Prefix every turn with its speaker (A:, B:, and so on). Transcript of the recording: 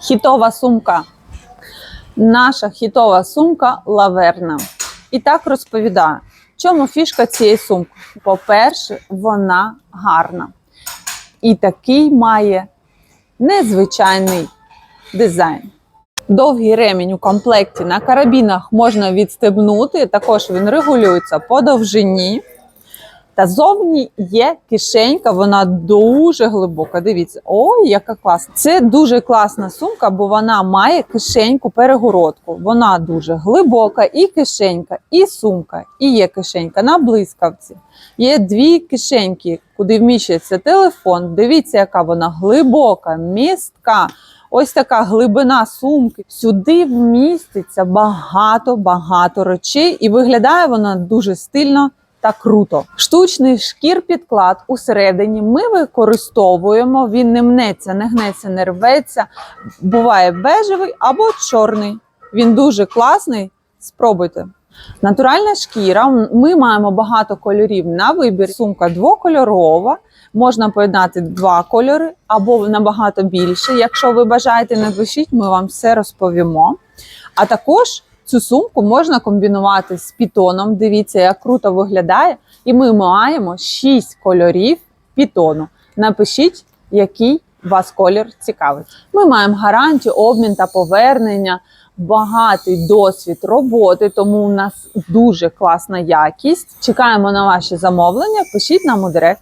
A: Хітова сумка. Наша хітова сумка лаверна. І так розповідаю, в чому фішка цієї сумки. По-перше, вона гарна. І такий має незвичайний дизайн. Довгий ремінь у комплекті на карабінах можна відстебнути. Також він регулюється по довжині. Та зовні є кишенька, вона дуже глибока. Дивіться, ой, яка класна. Це дуже класна сумка, бо вона має кишеньку перегородку. Вона дуже глибока, і кишенька, і сумка, і є кишенька на блискавці. Є дві кишеньки, куди вміщується телефон. Дивіться, яка вона глибока, містка. Ось така глибина сумки. Сюди вміститься багато-багато речей, і виглядає вона дуже стильно та круто. Штучний шкір підклад усередині ми використовуємо. Він не мнеться, не гнеться, не рветься. Буває бежевий або чорний. Він дуже класний. Спробуйте. Натуральна шкіра. Ми маємо багато кольорів на вибір. Сумка двокольорова. Можна поєднати два кольори або набагато більше. Якщо ви бажаєте, напишіть, ми вам все розповімо. А також цю сумку можна комбінувати з пітоном. Дивіться, як круто виглядає. І ми маємо 6 кольорів пітону. Напишіть, який вас колір цікавить. Ми маємо гарантію, обмін та повернення, багатий досвід роботи, тому у нас дуже класна якість. Чекаємо на ваші замовлення. Пишіть нам у директ.